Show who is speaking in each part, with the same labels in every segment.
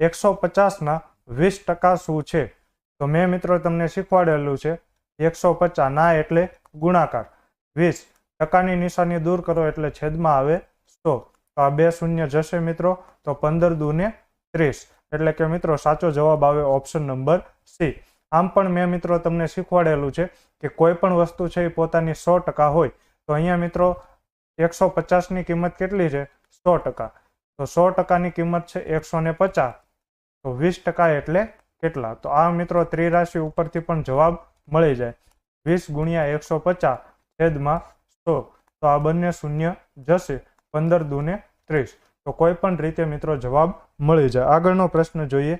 Speaker 1: એકસો પચાસના વીસ ટકા શું છે? તો મેં મિત્રો તમને શીખવાડેલું છે એકસો પચાસ ના એટલે ગુણાકાર. વીસ ટકાની નિશાની દૂર કરો એટલે છેદમાં આવે સો. તો આ બે શૂન્ય જશે મિત્રો, તો પંદર દૂને ત્રીસ. એટલે કે મિત્રો સાચો જવાબ આવે ઓપ્શન નંબર સી. આમ પણ મેં મિત્રો તમને શીખવાડેલું છે કે કોઈ પણ વસ્તુ છે એ પોતાની સો ટકા હોય. તો અહીંયા મિત્રો એકસો પચાસની કિંમત કેટલી છે? સો ટકા. તો સો ટકાની કિંમત છે એકસો ને પચાસ. તો વીસ ટકા એટલે કેટલા? તો આ મિત્રો ત્રિરાશિ ઉપરથી પણ જવાબ મળી જાય. વીસ ગુણ્યા એકસો પચાસ છેદમાં સો. તો આ બંને શૂન્ય જશે. પંદર દુને ત્રીસ. તો કોઈ પણ રીતે મિત્રો જવાબ મળી જાય. આગળનો પ્રશ્ન જોઈએ.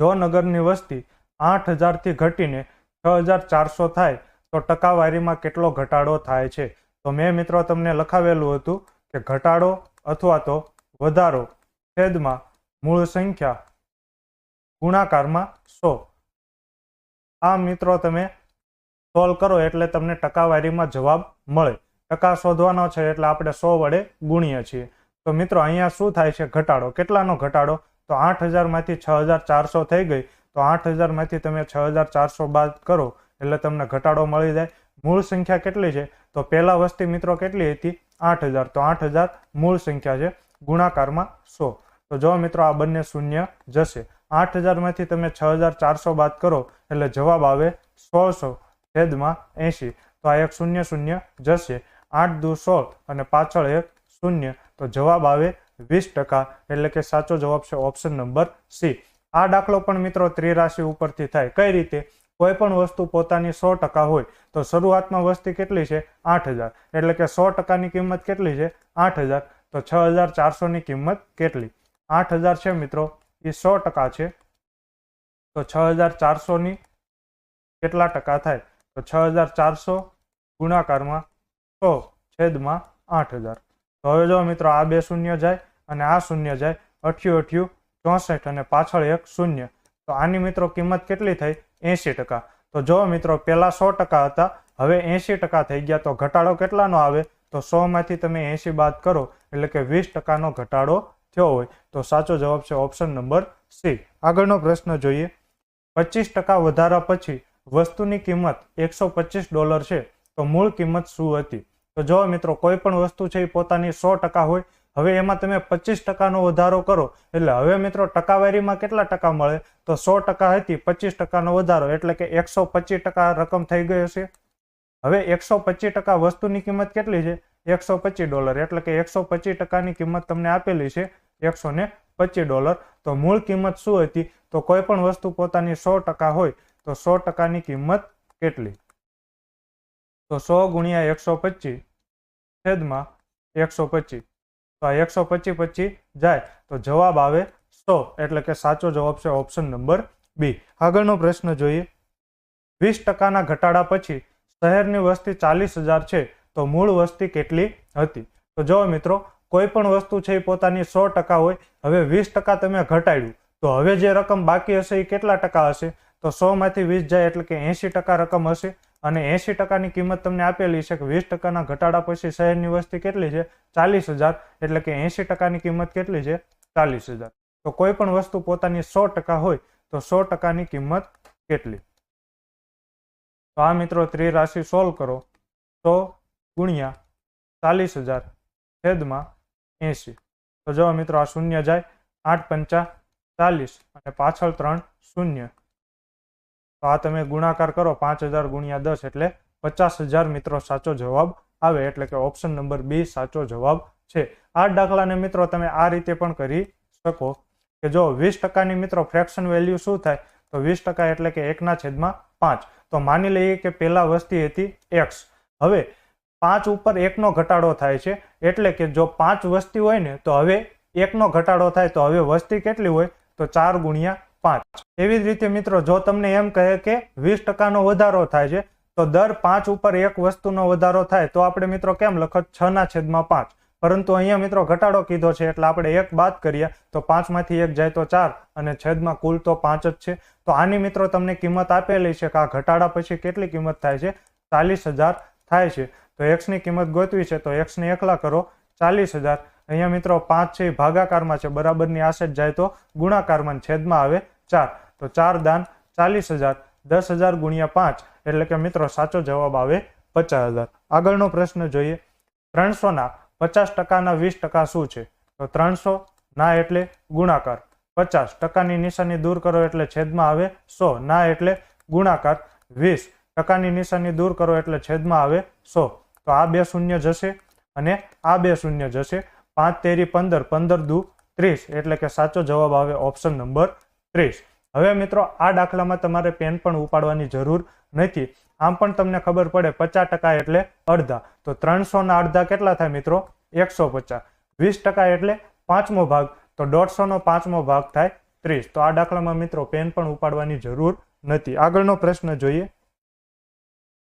Speaker 1: જો નગરની વસ્તી આઠ હજારથી ઘટીને છ હજાર ચારસો થાય, તો ટકાવારીમાં કેટલો ઘટાડો થાય છે? તો મેં મિત્રો તમને લખાવેલું હતું કે ઘટાડો અથવા તો વધારો. છેદમાં મૂળ સંખ્યા ગુણાકારમાં સો. આ મિત્રો, તમે સોલ્વ કરો એટલે તમને ટકાવારીમાં જવાબ મળે. ટકા શોધવાનો છે એટલે આપણે સો વડે ગુણીએ છીએ. તો મિત્રો, અહીંયા શું થાય છે? ઘટાડો. કેટલાનો ઘટાડો? તો આઠ હજારમાંથી છ હજાર ચારસો થઈ ગઈ. તો આઠ હજારમાંથી તમે છ હજાર ચારસો બાદ કરો એટલે તમને ઘટાડો મળી જાય. મૂળ સંખ્યા કેટલી છે? તો પહેલા વસ્તી મિત્રો કેટલી હતી? આઠ હજાર તો આઠ હજાર મૂળ સંખ્યા છે ગુણાકારમાં સો. તો જો મિત્રો આ બંને શૂન્ય જશે. આઠ હજારમાંથી તમે છ હજાર ચારસો બાદ કરો એટલે જવાબ આવે સોળસો છેદમાં એંશી. તો આ એક શૂન્ય શૂન્ય જશે. આઠ દુ સોળ અને પાછળ એક શૂન્ય. તો જવાબ આવે વીસ ટકા. એટલે કે સાચો જવાબ છે ઓપ્શન નંબર સી. આ દાખલો પણ મિત્રો ત્રિરાશિ ઉપરથી થાય. કઈ રીતે? કોઈ પણ વસ્તુ પોતાની સો ટકા હોય તો શરૂઆતમાં વસ્તી કેટલી છે? આઠ હજાર એટલે કે સો ટકાની કિંમત કેટલી છે? આઠ હજાર તો છ હજાર ચારસોની કિંમત કેટલી? આઠ હજાર છે મિત્રો. એ સો ટકા છે. તો છ હજાર ચારસોની કેટલા ટકા થાય? તો છ હજાર ચારસો ગુણાકારમાં સો છેદમાં આઠ હજાર. તો હવે જો મિત્રો આ બે શૂન્ય જાય અને આ શૂન્ય જાય, અઠ્યું અઠ્યું, ચોસઠ અને પાછળ એક શૂન્ય. તો આની મિત્રો કિંમત કેટલી થઈ? એંશી ટકા. તો જો મિત્રો પહેલાં સો ટકા હતા, હવે એંશી ટકા થઈ ગયા, તો ઘટાડો કેટલાનો આવે? તો સોમાંથી તમે એંશી બાદ કરો, એટલે કે વીસ ટકાનો ઘટાડો થયો હોય, તો સાચો જવાબ છે ઓપ્શન નંબર સી આગળનો પ્રશ્ન જોઈએ. પચીસ ટકા વધારા પછી વસ્તુની કિંમત એકસો પચીસ ડોલર છે, તો મૂળ કિંમત શું હતી? તો જો મિત્રો, કોઈ પણ વસ્તુ છે એ પોતાની સો ટકા હોય. હવે એમાં તમે પચીસ ટકાનો વધારો કરો. એટલે હવે મિત્રો, ટકાવારીમાં કેટલા ટકા મળે? તો સો ટકા હતી, પચીસ ટકાનો વધારો. એટલે કે એકસો પચીસ ટકા રકમ થઈ ગઈ હશે. હવે એકસો પચીસ ટકા વસ્તુની કિંમત કેટલી છે? એકસો પચીસ ડોલર. એટલે કે એકસો પચીસ ટકાની કિંમત તમને આપેલી છે, એકસો ને પચીસ ડોલર. તો મૂળ કિંમત શું હતી? તો કોઈ પણ વસ્તુ પોતાની સો ટકા હોય, તો સો ટકાની કિંમત કેટલી? તો સો ગુણ્યા એકસો પચીસ છેદમાં એકસો પચીસ. તો આ એકસો પચીસ પચીસ જાય, તો જવાબ આવે સો. એટલે કે સાચો જવાબ છે ઓપ્શન નંબર બી. આગળનો પ્રશ્ન જોઈએ. વીસ ટકાના ઘટાડા પછી શહેરની વસ્તી ચાલીસ હજાર છે. તો મૂળ વસ્તી કેટલી હતી? તો જો મિત્રો, કોઈ પણ વસ્તુ છે એ પોતાની સો ટકા હોય, હવે વીસ ટકા તમે ઘટાડ્યું. તો હવે જે રકમ બાકી હશે એ કેટલા ટકા હશે? તો સોમાંથી વીસ જાય એટલે કે એંશી ટકા રકમ હશે. અને એંશી ટકાની કિંમત તમને આપેલી છે કે વીસ ટકાના ઘટાડા પછી શહેરની વસ્તી કેટલી છે? ચાલીસ હજાર. એટલે કે એંશી ટકાની કિંમત કેટલી છે? ચાલીસ હજાર. તો કોઈ પણ વસ્તુ પોતાની સો ટકા હોય, તો સો ટકાની કિંમત કેટલી? તો આ મિત્રો ત્રિરાશિ સોલ્વ કરો. સો ગુણ્યા ચાલીસ હજાર છેદમાં એંશી. તો જો મિત્રો, આ શૂન્ય જાય, આઠ પંચા ચાલીસ અને પાછળ ત્રણ શૂન્ય. તો આ તમે ગુણાકાર કરો, પાંચ હજાર ગુણ્યા દસ એટલે પચાસ હજાર મિત્રો સાચો જવાબ આવે, એટલે કે ઓપ્શન નંબર બી સાચો જવાબ છે. આ દાખલાને મિત્રો તમે આ રીતે પણ કરી શકો કે જો વીસ ટકાની મિત્રો ફ્રેક્શન વેલ્યુ શું થાય? તો વીસ ટકા એટલે કે એકના છેદમાં પાંચ. તો માની લઈએ કે પહેલાં વસ્તી હતી એક્સ હવે પાંચ ઉપર એકનો ઘટાડો થાય છે, એટલે કે જો પાંચ વસ્તી હોય ને, તો હવે એકનો ઘટાડો થાય, તો હવે વસ્તી કેટલી હોય? તો ચાર ગુણ્યા પાંચ. એવી જ રીતે મિત્રો, જો તમને એમ કહે કે વીસ ટકાનો વધારો થાય છે, તો દર પાંચ ઉપર એક વસ્તુનો વધારો થાય, તો આપણે મિત્રો કેમ લખત છ ના છેદમાં પાંચ? પરંતુ અહીંયા મિત્રો ઘટાડો કીધો છે, એટલે આપણે એક બાદ કરીએ, તો પાંચમાંથી એક જાય તો ચાર, અને છેદમાં કુલ તો પાંચ જ છે. તો આની મિત્રો તમને કિંમત આપેલી છે કે આ ઘટાડા પછી કેટલી કિંમત થાય છે? ચાલીસ થાય છે. તો એક્સની કિંમત ગોતવી છે, તો એક્સને એકલા કરો ચાલીસ હજાર. અહીંયા મિત્રો પાંચ છે ભાગાકારમાં છે, બરાબરની આશે જ જાય તો ગુણાકારમાં છેદમાં આવે ચાર. તો ચાર દાન ચાલીસ હજાર, દસ હજાર ગુણ્યા પાંચ, એટલે કે મિત્રો સાચો જવાબ આવે પચાસ હજાર. આગળનો પ્રશ્ન જોઈએ ત્રણસોના પચાસ ટકાના વીસ ટકા શું છે? તો ત્રણસો ના એટલે ગુણાકાર. પચાસ ટકાની નિશાની દૂર કરો એટલે છેદમાં આવે સો, ના એટલે ગુણાકાર. વીસ ટકાની નિશાની દૂર કરો એટલે છેદમાં આવે સો. તો આ બે શૂન્ય જશે અને આ બે શૂન્ય જશે. પાંચ, તેરી, પંદર. પંદર દુ ત્રીસ. એટલે કે સાચો જવાબ આવે ઓપ્શન નંબર ત્રીસ. હવે મિત્રો, આ દાખલામાં તમારે પેન પણ ઉપાડવાની જરૂર નથી. આમ પણ તમને ખબર પડે પચાસ ટકા એટલે અડધા. તો ત્રણસોના અડધા કેટલા થાય મિત્રો? એકસો પચાસ. વીસ ટકા એટલે પાંચમો ભાગ. તો દોઢસોનો પાંચમો ભાગ થાય ત્રીસ. તો આ દાખલામાં મિત્રો, પેન પણ ઉપાડવાની જરૂર નથી. આગળનો પ્રશ્ન જોઈએ.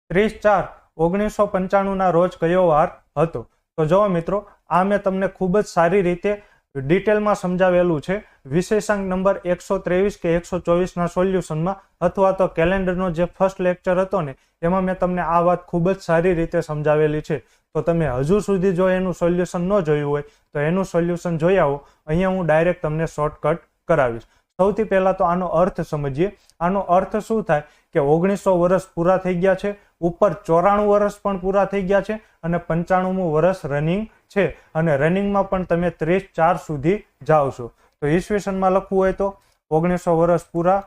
Speaker 1: ત્રીસ ચાર. ઓગણીસો પંચાણુંના રોજ કયો વાર હતો? તો જુઓ મિત્રો, આ મેં તમને ખૂબ જ સારી રીતે ડિટેલમાં સમજાવેલું છે. વિશેષાંક નંબર એકસો ત્રેવીસ કે એકસો ચોવીસના સોલ્યુશનમાં અથવા તો કેલેન્ડરનો જે ફર્સ્ટ લેક્ચર હતો ને, એમાં મેં તમને આ વાત ખૂબ જ સારી રીતે સમજાવેલી છે. તો તમે હજુ સુધી જો એનું સોલ્યુશન ન જોયું હોય, તો એનું સોલ્યુશન જોઈ આવો. અહીંયા હું ડાયરેક્ટ તમને શોર્ટકટ કરાવીશ. સૌથી પહેલા તો આનો અર્થ સમજીએ. આનો અર્થ શું થાય કે ઓગણીસો વર્ષ પૂરા થઈ ગયા છે, ઉપર ચોરાણું વર્ષ પણ પૂરા થઈ ગયા છે અને પંચાણુંમું વર્ષ રનિંગ છે અને રનિંગમાં પણ તમે ત્રીસ ચાર સુધી જાઓ છો. તો ઈસવીસનમાં લખવું હોય તો ઓગણીસો વર્ષ પૂરા,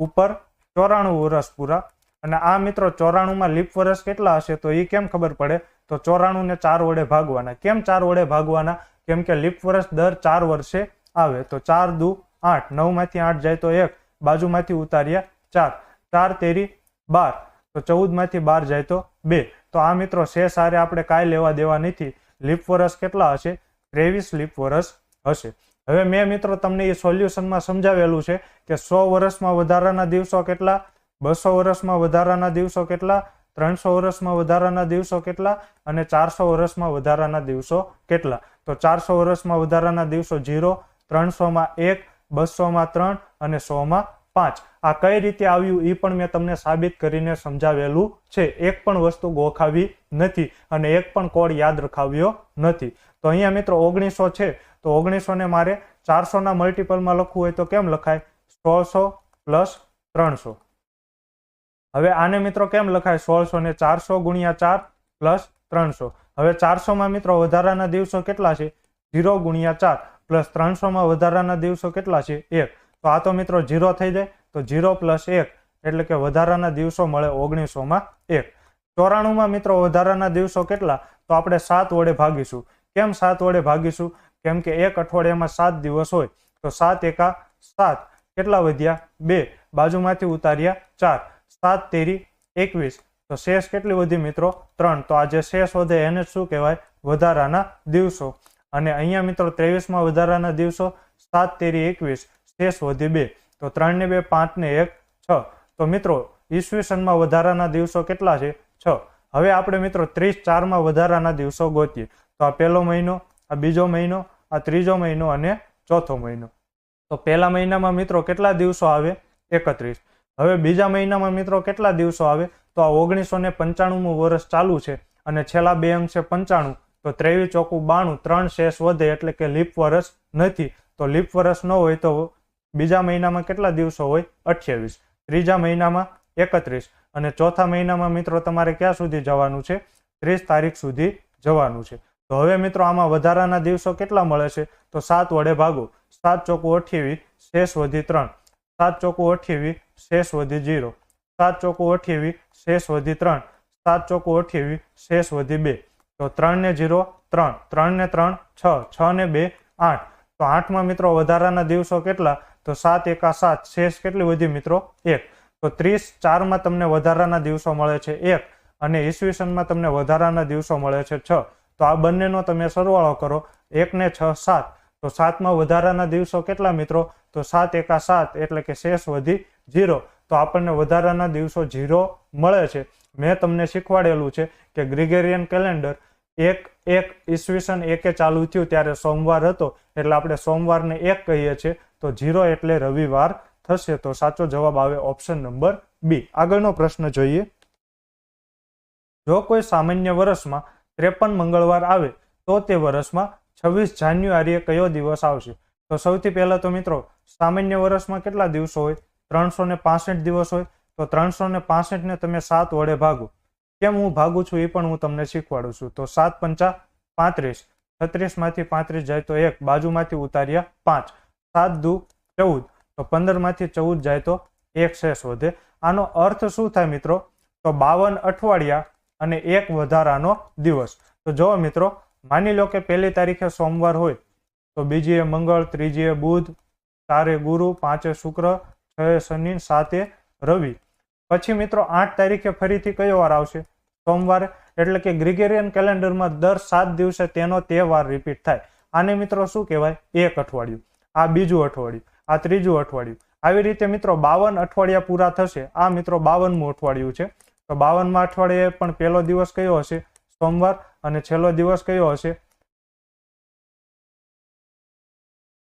Speaker 1: ઉપર ચોરાણું વર્ષ પૂરા. અને આ મિત્રો ચોરાણુંમાં લીપ વર્ષ કેટલા હશે તો એ કેમ ખબર પડે? તો ચોરાણું ને ચાર વડે ભાગવાના. કેમ ચાર વડે ભાગવાના? કેમ કે લીપ વર્ષ દર ચાર વર્ષે આવે. તો ચાર દુ આઠ. નવમાંથી આઠ જાય તો એક. બાજુમાંથી ઉતાર્યા ચાર. ચાર તેરી બાર. તો ચૌદમાંથી બાર જાય તો બે. તો આ મિત્રો શેષ હારે આપણે કાંઈ લેવા દેવા નથી. લીપ વર્ષ કેટલા હશે? ત્રેવીસ લીપ વરસ હશે. હવે મેં મિત્રો તમને એ સોલ્યુશનમાં સમજાવેલું છે કે સો વર્ષમાં વધારાના દિવસો કેટલા? બસો વર્ષમાં વધારાના દિવસો કેટલા? ત્રણસો વર્ષમાં વધારાના દિવસો કેટલા? અને ચારસો વર્ષમાં વધારાના દિવસો કેટલા? તો ચારસો વર્ષમાં વધારાના દિવસો જીરો ત્રણસોમાં એક બસોમાં ત્રણ અને સોમાં પાંચ. આ કઈ રીતે આવ્યું એ પણ મેં તમને સાબિત કરીને સમજાવેલું છે. એક પણ વસ્તુ ગોખાવી નથી અને એક પણ કોડ યાદ રખાવ્યો નથી. તો અહીંયા મિત્રો ઓગણીસો છે. તો ઓગણીસોને મારે ચારસોના મલ્ટિપલમાં લખવું હોય તો કેમ લખાય? સોળસો પ્લસ ત્રણસો. હવે આને મિત્રો કેમ લખાય? સોળસો ને ચારસો ગુણ્યા ચાર પ્લસ ત્રણસો. હવે ચારસોમાં મિત્રો વધારાના દિવસો કેટલા છે? ઝીરો ગુણ્યા ચાર. પ્લસ ત્રણસોમાં વધારાના દિવસો કેટલા છે? એક. તો આ તો મિત્રો ઝીરો થઈ જાય. તો જીરો પ્લસ એક એટલે કે વધારાના દિવસો મળે ઓગણીસોમાં એક. ચોરાણુંમાં મિત્રો વધારાના દિવસો કેટલા? તો આપણે સાત વડે ભાગીશું. કેમ સાત વડે ભાગીશું? કેમ કે એક અઠવાડિયામાં સાત દિવસ હોય. તો સાત એકા સાત. કેટલા વધ્યા? બે. બાજુમાંથી ઉતાર્યા ચાર. સાત તેરી એકવીસ. તો શેષ કેટલી વધી મિત્રો? ત્રણ. તો આજે શેષ વધે એને શું કહેવાય? વધારાના દિવસો. અને અહીંયા મિત્રો ત્રેવીસમાં વધારાના દિવસો, સાત, તેરી, એકવીસ, શેષ, વધી બે. તો ત્રણ ને બે પાંચ ને એક, છ. તો મિત્રો, ઈસવીસનમાં વધારાના દિવસો કેટલા છે? છ. હવે આપણે મિત્રો ત્રીસ, ચારમાં વધારાના દિવસો ગોતીએ. તો આ પહેલો મહિનો, આ બીજો મહિનો, આ ત્રીજો મહિનો અને ચોથો મહિનો. તો પહેલા મહિનામાં મિત્રો કેટલા દિવસો આવે? એકત્રીસ. હવે બીજા મહિનામાં મિત્રો કેટલા દિવસો આવે? તો આ ઓગણીસો ને પંચાણુંમું વર્ષ ચાલુ છે અને છેલ્લા બે અંક છે પંચાણું. તો ત્રેવીસ ચોખ્ખું બાણું, ત્રણ શેષ વધે એટલે કે લીપ વર્ષ નથી. તો લીપ વર્ષ ન હોય તો બીજા મહિનામાં કેટલા દિવસો હોય? અઠ્યાવીસ. ત્રીજા મહિનામાં એકત્રીસ. અને ચોથા મહિનામાં મિત્રો તમારે ક્યાં સુધી જવાનું છે? ત્રીસ તારીખ સુધી જવાનું છે. તો હવે મિત્રો આમાં વધારાના દિવસો કેટલા મળે છે? તો સાત વડે ભાગો. સાત ચોખ્ખું અઠ્યાવીસ, શેષ વધી ત્રણ. સાત ચોખ્ખું અઠ્યાવીસ, શેષ વધી જીરો સાત ચોખ્ખું અઠ્યાવીસ, શેષ વધી ત્રણ. સાત ચોખ્ખું અઠ્યાવીસ, શેષ વધી બે. તો ત્રણ ને જીરો, ત્રણ. ત્રણ ને ત્રણ, છ. છ ને બે, આઠ. તો આઠમાં મિત્રો વધારાના દિવસો કેટલા? તો સાત એકા સાત. શેષ કેટલી વધી મિત્રો? એક. તો ત્રીસ ચારમાં તમને વધારાના દિવસો મળે છે એક. અને ઈસવીસનમાં તમને વધારાના દિવસો મળે છે છ. તો આ બંનેનો તમે સરવાળો કરો. એક ને છ, સાત. તો સાતમાં વધારાના દિવસો કેટલા મિત્રો? તો સાત એકા સાત એટલે કે શેષ વધી જીરો. તો આપણને વધારાના દિવસો જીરો મળે છે. મેં તમને શીખવાડેલું છે કે ગ્રિગેરિયન કેલેન્ડર એક એક ઈસવીસન એકે ચાલુ થયું ત્યારે સોમવાર હતો, એટલે આપણે સોમવારને એક કહીએ છીએ, તો જીરો એટલે રવિવાર થશે. તો સાચો જવાબ આવે ઓપ્શન નંબર બી. આગળનો પ્રશ્ન જોઈએ. જો કોઈ સામાન્ય વર્ષમાં ત્રેપન મંગળવાર આવે, તો તે વર્ષમાં છવ્વીસ જાન્યુઆરીએ કયો દિવસ આવશે? તો સૌથી પહેલા તો મિત્રો, સામાન્ય વર્ષમાં કેટલા દિવસો હોય? ત્રણસો ને દિવસ હોય? તો ત્રણસો ને તમે સાત વડે ભાગો. કેમ હું ભાગું છું એ પણ હું તમને શીખવાડું છું. તો સાત પંચા પાંત્રીસ. છત્રીસમાંથી પાંત્રીસ જાય તો એક, બાજુમાંથી ઉતાર્યા પાંચ. સાત દુ ચૌદ. તો પંદરમાંથી ચૌદ જાય તો એક શેષ વધે. આનો અર્થ શું થાય મિત્રો? તો બાવન અઠવાડિયા અને એક વધારાનો દિવસ. તો જો મિત્રો, માની લો કે પહેલી તારીખે સોમવાર હોય. તો બીજીએ મંગળ, ત્રીજીએ બુધ, ચારે ગુરુ, પાંચે શુક્ર, છ શનિ, સાતે રવિ. પછી મિત્રો આઠ તારીખે ફરીથી કયો વાર આવશે? સોમવારે, એટલે કે ગ્રિગેરિયન કેલેન્ડરમાં દર સાત દિવસે તેનો તહેવાર રિપીટ થાય. આને મિત્રો શું કહેવાય? એક અઠવાડિયું. આ બીજું અઠવાડિયું. આ ત્રીજું અઠવાડિયું. આવી રીતે મિત્રો બાવન અઠવાડિયા પૂરા થશે. આ મિત્રો બાવનમું અઠવાડિયું છે. તો બાવનમાં અઠવાડિયે પણ પહેલો દિવસ કયો હશે? સોમવાર. અને છેલ્લો દિવસ કયો હશે?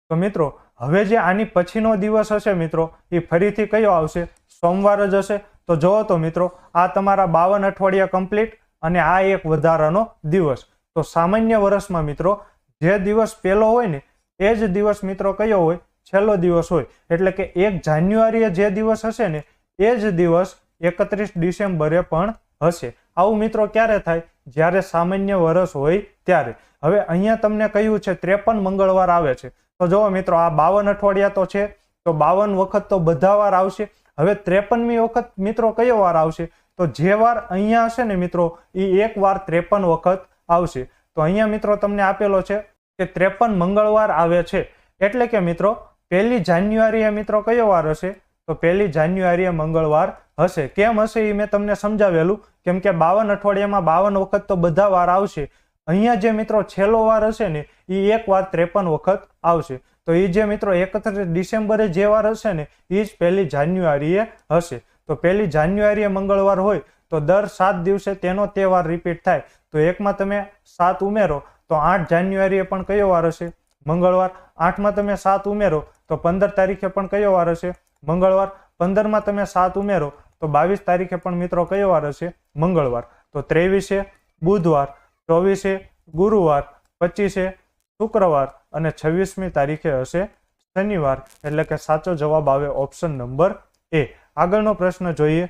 Speaker 1: તો મિત્રો, હવે જે આની પછીનો દિવસ હશે મિત્રો, એ ફરીથી કયો આવશે? સોમવાર જ હશે. તો જુઓ તો મિત્રો, આ તમારા બાવન અઠવાડિયા કમ્પ્લીટ અને આ એક વધારાનો દિવસ. તો સામાન્ય વર્ષમાં મિત્રો, જે દિવસ પહેલો હોય ને, એ જ દિવસ મિત્રો કયો હોય? છેલ્લો દિવસ હોય. એટલે કે એક જાન્યુઆરીએ જે દિવસ હશે ને, એ જ દિવસ એકત્રીસ ડિસેમ્બરે પણ હશે. આવું મિત્રો ક્યારે થાય? જ્યારે સામાન્ય વર્ષ હોય ત્યારે. હવે અહીંયા તમને કહ્યું છે, ત્રેપન મંગળવાર આવે છે. તો જુઓ મિત્રો, આ બાવન અઠવાડિયા તો છે. તો બાવન વખત તો બધા વાર આવશે. હવે ત્રેપનમી વખત મિત્રો કયો વાર આવશે? તો જે વાર અહીંયા હશે ને મિત્રો એ એક વાર ત્રેપન વખત આવશે. તો અહીંયા મિત્રો તમને આપેલો છે કે ત્રેપન મંગળવાર આવે છે. એટલે કે મિત્રો, પહેલી જાન્યુઆરીએ મિત્રો કયો વાર હશે? તો પહેલી જાન્યુઆરીએ મંગળવાર હશે. કેમ હશે એ મેં તમને સમજાવેલું? કેમ કે બાવન અઠવાડિયામાં બાવન વખત તો બધા વાર આવશે. અહીંયા જે મિત્રો છેલ્લો વાર હશે ને એ એક વાર ત્રેપન વખત આવશે. તો એ જે મિત્રો એકત્રીસ ડિસેમ્બરે જે વાર હશે ને એ જ પહેલી જાન્યુઆરીએ હશે. તો પહેલી જાન્યુઆરીએ મંગળવાર હોય, તો દર સાત દિવસે તેનો તહેવાર રિપીટ થાય. તો એકમાં તમે સાત ઉમેરો, તો આઠ જાન્યુઆરીએ પણ કયો વાર હશે? મંગળવાર. આઠમાં તમે સાત ઉમેરો, તો પંદર તારીખે પણ કયો વાર હશે? મંગળવાર. પંદરમાં તમે સાત ઉમેરો, તો બાવીસ તારીખે પણ મિત્રો કયો વાર હશે? મંગળવાર. તો ત્રેવીસે બુધવાર, ચોવીસે ગુરુવાર, પચીસે શુક્રવાર અને છવ્વીસમી તારીખે હશે. શનિવાર એટલે કે સાચો જવાબ આવે ઓપ્શન નંબર એ. આગળનો પ્રશ્ન જોઈએ.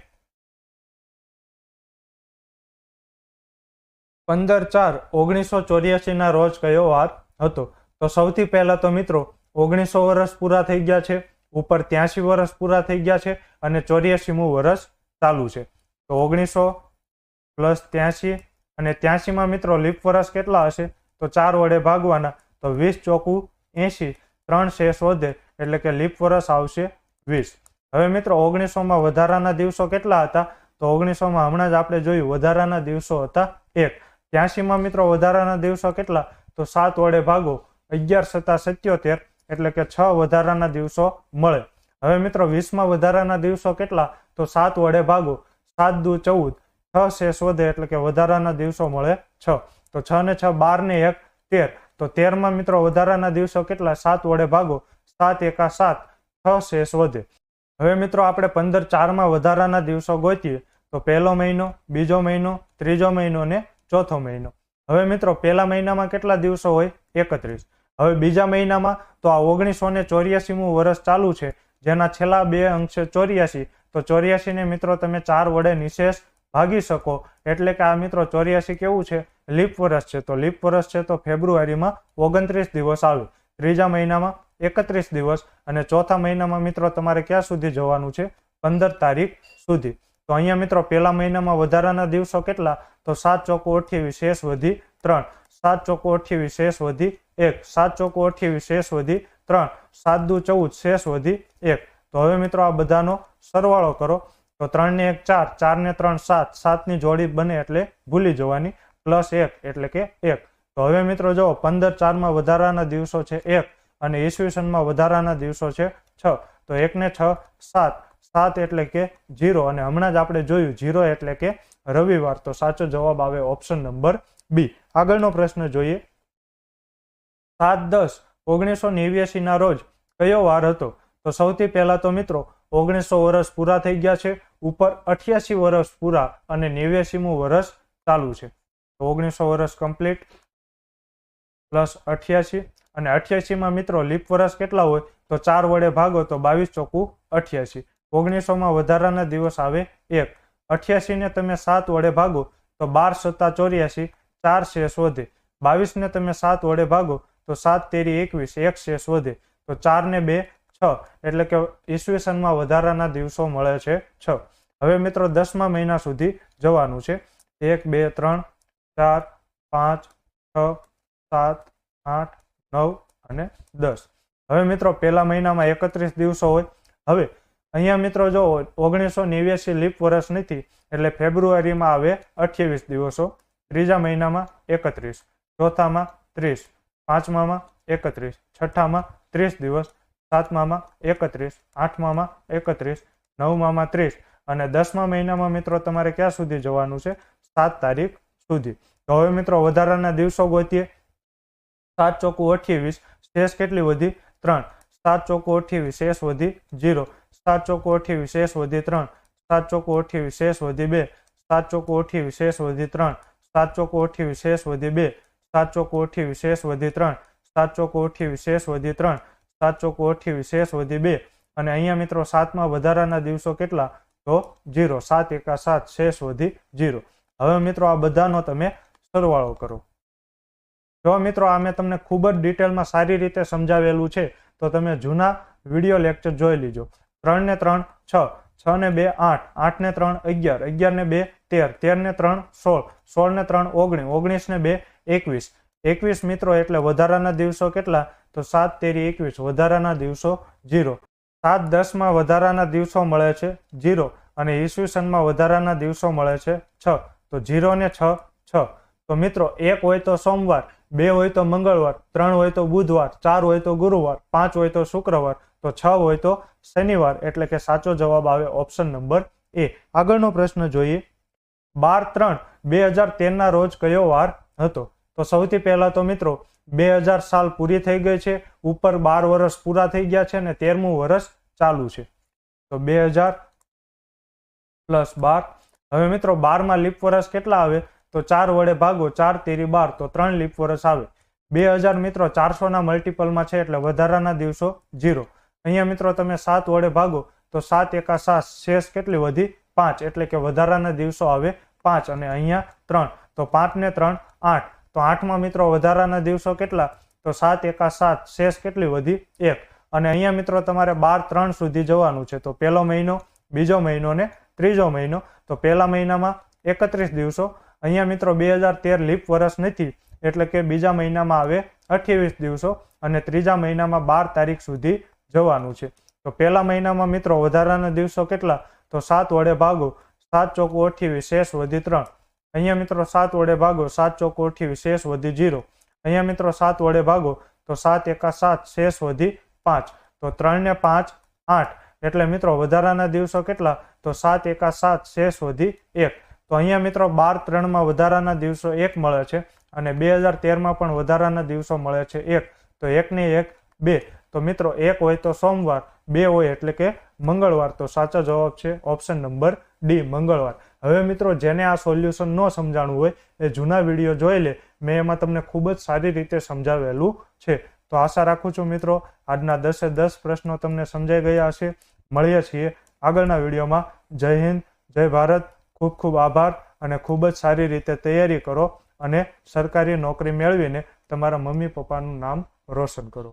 Speaker 1: પંદર ચાર ઓગણીસો ચોર્યાસીના રોજ કયો વાર હતો? તો સૌથી પહેલા તો મિત્રો, ઓગણીસો વર્ષ પૂરા થઈ ગયા છે, ઉપર ત્યાંસી વર્ષ પૂરા થઈ ગયા છે અને ચોર્યાસીમું વર્ષ ચાલુ છે. તો ઓગણીસો પ્લસ ત્યાંસી અને ત્યાંસીમાં મિત્રો લીપ વર્ષ કેટલા હશે? તો ચાર વડે ભાગવાના, તો વીસ ચોકું એંશી, ત્રણ શેષ વધે, એટલે કે લીપ વરસ આવશે વીસ. હવે મિત્રો, ઓગણીસોમાં વધારાના દિવસો કેટલા હતા? તો ઓગણીસોમાં હમણાં જ આપણે જોયું, વધારાના દિવસો હતા એક. ત્યાંશીમાં મિત્રો, વધારાના દિવસો કેટલા? તો સાત વડે ભાગો, અગિયાર સત્તા સત્યોતેર, એટલે કે છ વધારાના દિવસો મળે. હવે મિત્રો, વીસમાં વધારાના દિવસો કેટલા? તો સાત વડે ભાગો, સાત દુ ચૌદ, છ શેષ વધે, એટલે કે વધારાના દિવસો મળે છ. તો છ ને છ, બાર ને એક, તેર. તો તેરમાં મિત્રો વધારાના દિવસો કેટલા? સાત વડે ભાગો. સાત એકા સાત. છ શેષ વધે. હવે મિત્રો આપણે પંદર ચારમાં વધારાના દિવસો ગોતીએ. તો પહેલો મહિનો, બીજો મહિનો, ત્રીજો મહિનો ને ચોથો મહિનો. હવે મિત્રો પહેલા મહિનામાં કેટલા દિવસો હોય? એકત્રીસ. હવે બીજા મહિનામાં તો આ ઓગણીસો ને ચોર્યાસીમું વર્ષ ચાલુ છે. જેના છેલ્લા બે છે ચોર્યાસી. તો ચોર્યાસીને મિત્રો તમે ચાર વડે નિશેષ ભાગી શકો. એટલે કે આ મિત્રો ચોર્યાસી કેવું છે? લીપ વર્ષ છે. તો લીપ વર્ષ છે તો ફેબ્રુઆરીમાં ઓગણત્રીસ દિવસ આવે. ત્રીજા મહિનામાં એકત્રીસ દિવસ અને ચોથા મહિનામાં મિત્રો તમારે ક્યાં સુધી જવાનું છે? પંદર તારીખ સુધી. તો અહીંયા મિત્રો પહેલા મહિનામાં વધારાના દિવસો કેટલા? તો સાત ચોકો અઠ્યાવીસ, શેષ વધી ત્રણ. સાત ચોકો અઠ્યાવીસ, શેષ વધી એક. સાત ચોકો અઠ્યાવીસ, શેષ વધી ત્રણ. સાત દુ ચૌદ, શેષ વધી એક. તો હવે મિત્રો આ બધાનો સરવાળો કરો. તો ત્રણ ને એક ચાર ચાર ને ત્રણ સાત, સાતની જોડી બને એટલે ભૂલી જવાની. પ્લસ એક એટલે કે એક. તો હવે મિત્રો જો પંદર ચારમાં વધારાના દિવસો છે એક અને ઈસવીસનમાં વધારાના દિવસો છે છ. તો એક ને છ, સાત. સાત એટલે કે જીરો. અને હમણાં જ આપણે જોયું, જીરો એટલે કે રવિવાર. તો સાચો જવાબ આવે ઓપ્શન નંબર બી. આગળનો પ્રશ્ન જોઈએ. સાત દસ, ઓગણીસો નેવ્યાસી ના રોજ કયો વાર હતો? તો સૌથી પહેલા તો મિત્રો, ઓગણીસો વર્ષ પૂરા થઈ ગયા છે. ઉપર અઠ્યાસી વર્ષ પૂરા અને નેવ્યાસીમું વર્ષ ચાલુ છે. તો ઓગણીસો વર્ષ કમ્પ્લીટ પ્લસ અઠ્યાસી. અને અઠ્યાસીમાં મિત્રો લીપ વર્ષ કેટલા હોય? તો ચાર વડે ભાગો તો બાવીસ ચોખ્ખું અઠ્યાસી. ઓગણીસોમાં વધારાના દિવસ આવે એક. અઠ્યાસીને તમે સાત વડે ભાગો તો બાર સત્તા ચોર્યાસી, ચાર શેષ વધે બાવીસને તમે સાત વડે ભાગો તો સાત તેરી એકવીસ, એક શેષ વધે તો ચારને બે છ. એટલે કે ઈસવીસનમાં વધારાના દિવસો મળે છે છ. હવે મિત્રો દસમા મહિના સુધી જવાનું છે. એક, બે, ત્રણ, ચાર, પાંચ, છ, સાત, આઠ, નવ અને દસ. હવે મિત્રો પહેલા મહિનામાં એકત્રીસ દિવસો હોય. હવે અહીંયા મિત્રો જો ઓગણીસો નેવ્યાસી લીપ વર્ષ નથી એટલે ફેબ્રુઆરીમાં આવે અઠ્યાવીસ દિવસો. ત્રીજા મહિનામાં એકત્રીસ. ચોથામાં ત્રીસ. પાંચમામાં એકત્રીસ. છઠ્ઠામાં ત્રીસ દિવસ. સાતમામાં એકત્રીસ, આઠમામાં એકત્રીસ, નવમામાં ત્રીસ અને દસમા મહિનામાં મિત્રો તમારે ક્યાં સુધી જવાનું છે? સાત તારીખ સુધી. તો હવે મિત્રો વધારાના દિવસો ગોતીએ. સાત ચોખ્ખું અઠ્યાવીસ, શેષ કેટલી વધી? ત્રણ. સાત ચોખ્ખું અઠ્યાવીસ, શેષ વધી જીરો સાત ચોખ્ખું અઠ્યાવીસ, શેષ વધી ત્રણ. સાત ચોખ્ખું અઠ્યાવીસ, શેષ વધી બે. સાત ચોખ્ખું અઠ્યાવીસ, શેષ વધી ત્રણ. સાત ચોખ્ખું અઠ્યાવીસ, શેષ વધી બે. સાત ચોખ્ખું અઠ્યાવીસ, શેષ વધી ત્રણ. સાત ચોખ્ખું અઠ્યાવીસ, શેષ વધી ત્રણ. સાત ચોખ્ખું અઠ્યાવીસ શેષ વધી બે. અને અહીંયા મિત્રો સાતમાં વધારાના દિવસો કેટલા? તો જીરો. સાત એકા સાત શેષ વધી જીરો. હવે મિત્રો આ બધાનો તમે સરવાળો કરો. જો મિત્રો આ મેં તમને ખૂબ જ ડિટેલમાં સારી રીતે સમજાવેલું છે, તો તમે જૂના વીડિયો લેક્ચર જોઈ લીજો. ત્રણ ને ત્રણ છ છ ને બે આઠ આઠ ને ત્રણ અગિયાર અગિયાર ને બે તેર તેર ને ત્રણ સોળ સોળ ને ત્રણ ઓગણીસ ઓગણીસ ને બે એકવીસ. એકવીસ મિત્રો એટલે વધારાના દિવસો કેટલા? તો સાત તેરી એકવીસ, વધારાના દિવસો જીરો. સાત દસમાં વધારાના દિવસો મળે છે જીરો અને ઈસવીસનમાં વધારાના દિવસો મળે છે છ. તો જીરો ને છ છ. તો મિત્રો, એક હોય તો સોમવાર, બે હોય તો મંગળવાર, ત્રણ હોય તો બુધવાર, ચાર હોય તો ગુરુવાર, પાંચ હોય તો શુક્રવાર, તો છ હોય તો શનિવાર. એટલે કે સાચો જવાબ આવે ઓપ્શન નંબર એ. આગળનો પ્રશ્ન જોઈએ. બાર ત્રણ, બે હજાર તેરના રોજ કયો વાર હતો? તો સૌથી પહેલા તો મિત્રો બે હજાર સાલ પૂરી થઈ ગઈ છે, ઉપર બાર વર્ષ પૂરા થઈ ગયા છે અને તેરમું વર્ષ ચાલુ છે. તો બે હજાર પ્લસ બાર. હવે મિત્રો, બારમાં લીપ વર્ષ કેટલા આવે? તો ચાર વડે ભાગો, ચાર તેરી બાર, તો ત્રણ લીપ વર્ષ આવે. બે હજાર મિત્રો, ચારસોના મલ્ટિપલમાં છે એટલે વધારાના દિવસો જીરો અહીંયા મિત્રો, તમે સાત વડે ભાગો, તો સાત એકા સાત, શેષ કેટલી વધી? પાંચ. એટલે કે વધારાના દિવસો આવે પાંચ અને અહીંયા ત્રણ. તો પાંચ ને ત્રણ, આઠ. તો આઠમાં મિત્રો વધારાના દિવસો કેટલા? તો સાત એકા સાત, શેષ કેટલી વધી? એક. અને અહીંયા મિત્રો તમારે બાર ત્રણ સુધી જવાનું છે. તો પહેલો મહિનો, બીજો મહિનો ને ત્રીજો મહિનો. તો પહેલા મહિનામાં એકત્રીસ દિવસો. અહીંયા મિત્રો બે હજાર તેર લીપ વર્ષ નથી. એટલે કે બીજા મહિનામાં આવે અઠ્યાવીસ દિવસો અને ત્રીજા મહિનામાં બાર તારીખ સુધી જવાનું છે. તો પહેલા મહિનામાં મિત્રો વધારાના દિવસો કેટલા? તો સાત વડે ભાગો. સાત ચોખ્ખું અઠ્યાવીસ, શેષ વધી ત્રણ. અહીંયા મિત્રો સાત વડે ભાગો, સાત ચોકો શેષ વધી જીરો. અહીંયા મિત્રો સાત વડે ભાગો, તો સાત એકા સાત, શેષ વધી પાંચ. તો ત્રણ ને પાંચ, આઠ. એટલે મિત્રો વધારાના દિવસો કેટલા? તો સાત એકા સાત, શેષ વધી એક. તો અહીંયા મિત્રો બાર ત્રણમાં વધારાના દિવસો એક મળે છે અને બે હજાર તેરમાં પણ વધારાના દિવસો મળે છે એક. તો એકને એક, બે. તો મિત્રો એક હોય તો સોમવાર, બે હોય એટલે કે મંગળવાર. તો સાચો જવાબ છે ઓપ્શન નંબર ડી, મંગળવાર. હવે મિત્રો, જેને આ સોલ્યુશન ન સમજાણું હોય, એ જૂના વીડિયો જોઈ લે. મેં એમાં તમને ખૂબ જ સારી રીતે સમજાવેલું છે. તો આશા રાખું છું મિત્રો, આજના દસે દસ પ્રશ્નો તમને સમજાઈ ગયા હશે. મળીએ છીએ આગળના વિડીયોમાં જય હિન્દ, જય ભારત. ખૂબ ખૂબ આભાર અને ખૂબ જ સારી રીતે તૈયારી કરો અને સરકારી નોકરી મેળવીને તમારા મમ્મી પપ્પાનું નામ રોશન કરો.